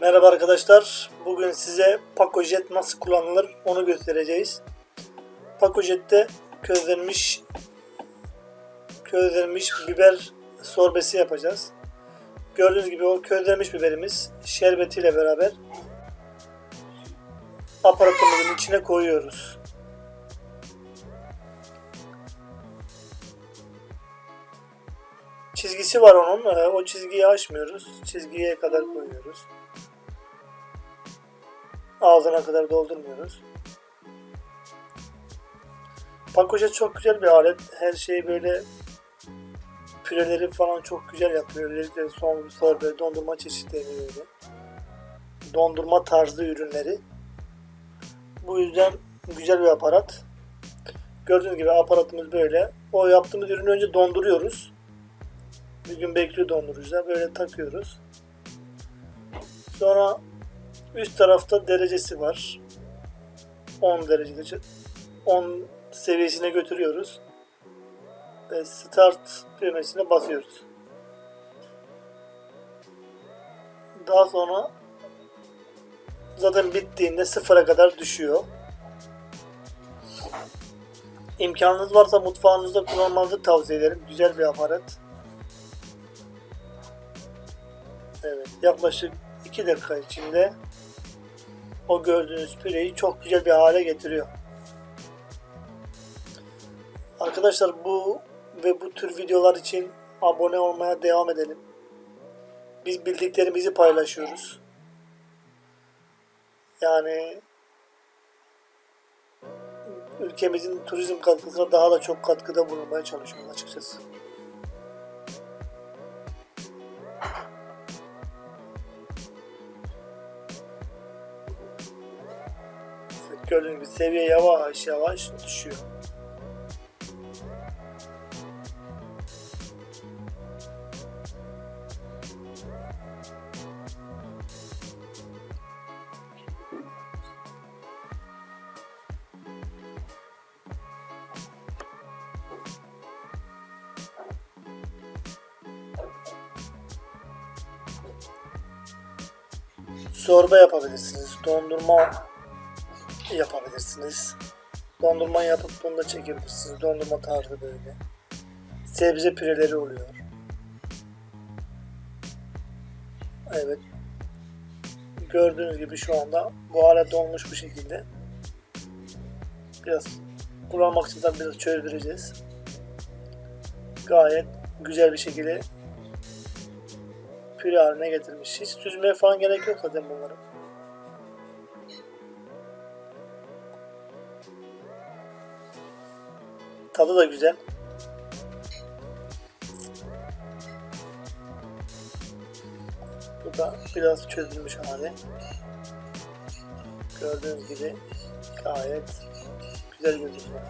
Merhaba arkadaşlar. Bugün size Pacojet nasıl kullanılır onu göstereceğiz. Pacojet'te közlenmiş közlenmiş biber sorbesi yapacağız. Gördüğünüz gibi o közlenmiş biberimiz şerbetiyle beraber aparatımızın içine koyuyoruz. Çizgisi var onun. Ee, O çizgiyi aşmıyoruz. Çizgiye kadar koyuyoruz. Ağzına kadar doldurmuyoruz. Pakojet çok güzel bir alet. Her şeyi böyle püreleri falan çok güzel yapıyor. Özellikle son sorbe, dondurma çeşitleri böyle. Dondurma tarzı ürünleri. Bu yüzden güzel bir aparat. Gördüğünüz gibi aparatımız böyle. O yaptığımız ürünü önce donduruyoruz. Bir gün bekliyor dondurucuda. Böyle takıyoruz. Sonra üst tarafta derecesi var. 10 derecede 10 seviyesine götürüyoruz. Ve start düğmesine basıyoruz. Daha sonra zaten bittiğinde sıfıra kadar düşüyor. İmkanınız varsa mutfağınızda kullanmanızı tavsiye ederim. Güzel bir aparat. Evet, yaklaşık 2 dakika içinde o gördüğünüz püreyi çok güzel bir hale getiriyor. Arkadaşlar bu ve bu tür videolar için abone olmaya devam edelim. Biz bildiklerimizi paylaşıyoruz. Yani ülkemizin turizm katkısına daha da çok katkıda bulunmaya çalışıyoruz açıkçası. Gördüğünüz gibi seviye yavaş yavaş düşüyor. Sorba yapabilirsiniz. Dondurma yapabilirsiniz. Dondurma yapıp bunu da çekebilirsiniz. Dondurma tarzı böyle. Sebze püreleri oluyor. Evet. Gördüğünüz gibi şu anda bu hala donmuş bu şekilde. Biraz kullanmak için biraz çözdüreceğiz. Gayet güzel bir şekilde püre haline getirmiş. Hiç süzmeye falan gerek yok zaten bunların. Tadı da güzel. Bu da biraz çözülmüş hali. Gördüğünüz gibi gayet güzel gözüküyor.